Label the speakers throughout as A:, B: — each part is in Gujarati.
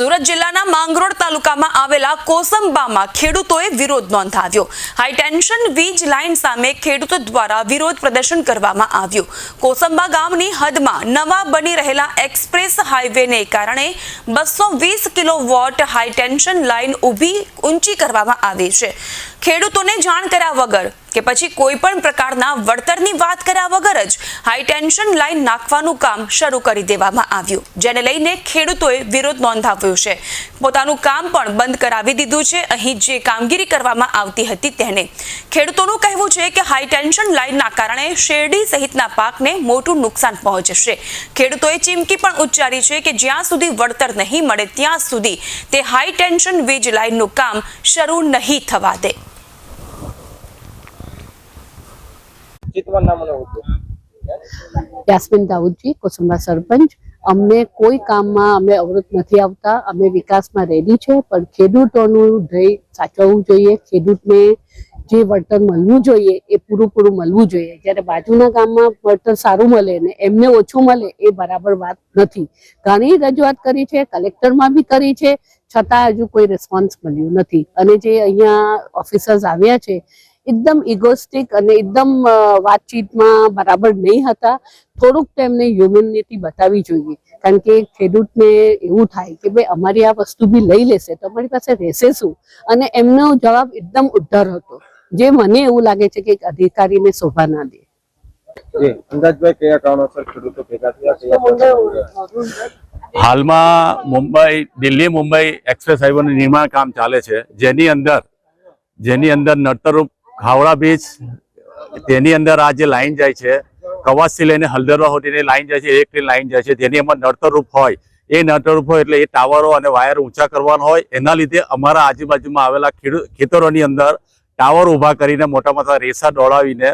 A: સુરત જિલ્લાના માંગરોળ તાલુકામાં આવેલા કોસંબામાં ખેડૂતોએ વિરોધ નોંધાવ્યો. હાઈ ટેન્શન વીજ લાઇન સામે ખેડૂતો દ્વારા વિરોધ પ્રદર્શન કરવામાં આવ્યું. કોસંબા ગામની હદમાં નવા બની રહેલા એક્સપ્રેસ હાઈવેને કારણે બસો વીસ kilowatt high tension line ઊભી ઊંચી કરવામાં આવી છે. ખેડૂતોને જાણ કર્યા વગર કે પછી કોઈ પણ પ્રકારના વળતરની વાત કર્યા વગર જ હાઈ ટેન્શન લાઇન નાખવાનું કામ શરૂ કરી દેવામાં આવ્યું. જેને લઈને ખેડૂતોએ વિરોધ નોંધાવ્યો છે. પોતાનું કામ પણ બંધ કરાવી દીધું છે. અહીં જે કામગીરી કરવામાં આવતી હતી તેને. ખેડૂતોનું કહેવું છે કે હાઈ ટેન્શન લાઇનના કારણે શેરડી સહિતના પાકને મોટું નુકસાન પહોંચશે. ખેડૂતોએ ચીમકી પણ ઉચ્ચારી છે કે જ્યાં સુધી વળતર નહીં મળે ત્યાં સુધી તે હાઈ ટેન્શન વીજ લાઇનનું કામ શરૂ નહીં થવા દે.
B: હતો.
C: યાસ્મીન દાઉદજી, કોસંબા સરપંચ. અમને કોઈ કામમાં અમે અવરોધ નથી આવતા. અમે વિકાસમાં રેડી છે, પણ ખેડૂતોનું ધ્યેય સાચવવું જોઈએ. ખેડૂતને જે વળતર મળવું જોઈએ, એ પૂરું પૂરું મળવું જોઈએ. જ્યારે બાજુના ગામમાં વળતર સારું મળે ને એમને ઓછું મળે, એ બરાબર વાત નથી. ઘણી રજૂઆત કરી છે, કલેક્ટરમાં બી કરી છે. છતાં હજુ કોઈ રિસ્પોન્સ મળ્યું નથી. અને જે અહીંયા ઓફિસર્સ આવ્યા છે એકદમ ઇગોસ્ટિક અને એકદમ વાતચીતમાં બરાબર નહીં હતા. થોડુંક તેમને હ્યુમનિટી બતાવવી જોઈએ. કારણ કે ખેડૂતને એવું થાય કે ભાઈ અમારી આ વસ્તુ બી લઈ લેશે તો અમારી પાસે રહેશે શું? અને એમનો જવાબ એકદમ ઉદ્ધર હતો. જે મને એવું લાગે છે કે એક અધિકારીને શોભા ના દે.
B: જી અંદાજભાઈ કયા કારણોસર ખેડૂતો ભેગા થયા કયા પ્રકારના?
D: હાલમાં મુંબઈ દિલ્હી મુંબઈ એક્સપ્રેસ હાઈવેનું નિર્માણ કામ ચાલે છે. જેની અંદર જેની અંદર નડતરરૂપ ખાવડા બીચ તેની અંદર આ જે લાઈન જાય છે, કવાસથી લઈને હલ્દરવા સુધીની લાઈન જાય છે, એક લાઈન જાય છે, તેની અંદર નડતરરૂપ હોય, એ નડતરરૂપ હોય એટલે એ ટાવરો અને વાયર ઊંચા કરવાના હોય, એના લીધે અમારા આજુબાજુમાં આવેલા ખેતરોની અંદર ટાવર ઊભા કરીને મોટા મોટા રેસા દોડાવીને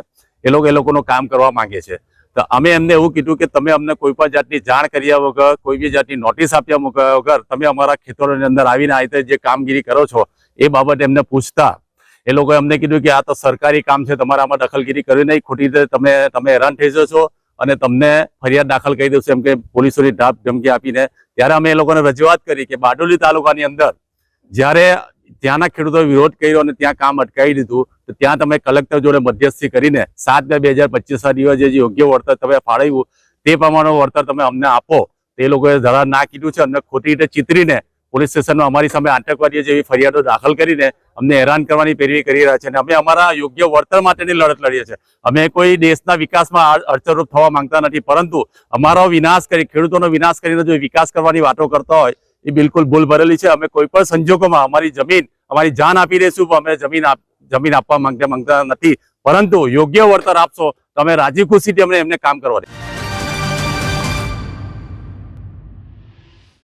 D: એ લોકો, એ લોકોનું કામ કરવા માંગે છે. તો અમે એમને એવું કીધું કે તમે અમને કોઈ પણ જાતની જાણ કર્યા વગર, કોઈ બી જાતની નોટિસ આપ્યા વગર, તમે અમારા ખેતરોની અંદર આવીને આ રીતે જે કામગીરી કરો છો, એ બાબતે એમને પૂછતા એ લોકોએ અમને કીધું કે આ તો સરકારી કામ છે, તમારે આમાં દખલગીરી કરી નહીં. ખોટી રીતે તમે તમે હેરાન થઈ જશો અને તમને ફરિયાદ દાખલ કરી દેશે એમ કે પોલીસોની ઢાપ ધમકી આપીને. ત્યારે અમે એ લોકોને રજૂઆત કરી કે બારડોલી તાલુકાની અંદર જ્યારે ત્યાંના ખેડૂતોએ વિરોધ કર્યો અને ત્યાં કામ અટકાવી દીધું, તો ત્યાં તમે કલેક્ટર જોડે મધ્યસ્થી કરીને સાત બે બે હજાર પચીસના દિવસે જે યોગ્ય વળતર તમે ફાળવ્યું, તે પ્રમાણે વળતર તમે અમને આપો. તે લોકોએ ધરા ના કીધું છે અમને ખોટી રીતે ચિતરીને પોલીસ સ્ટેશનમાં અમારી સામે આતંકવાદીઓ જેવી ફરિયાદો દાખલ કરીને અમને હેરાન કરવાની પેરવી કરી રહ્યા છે અને અમે અમારા યોગ્ય વળતર માટેની લડત લડીએ છીએ. અમે કોઈ દેશના વિકાસમાં અડ- અડચણરૂપ થવા માંગતા નથી, પરંતુ અમારો વિનાશ કરી, ખેડૂતોનો વિનાશ કરીને જો વિકાસ કરવાની વાતો કરતા હોય, એ બિલકુલ ભૂલ ભરેલી છે. અમે કોઈ પણ સંજોગોમાં અમારી જમીન, અમારી જાન આપી દઈશું, અમે જમીન જમીન આપવા માંગતા માંગતા નથી. પરંતુ યોગ્ય વળતર આપશો, તો અમે રાજી ખુશીથી અમને એમને કામ કરવા દે.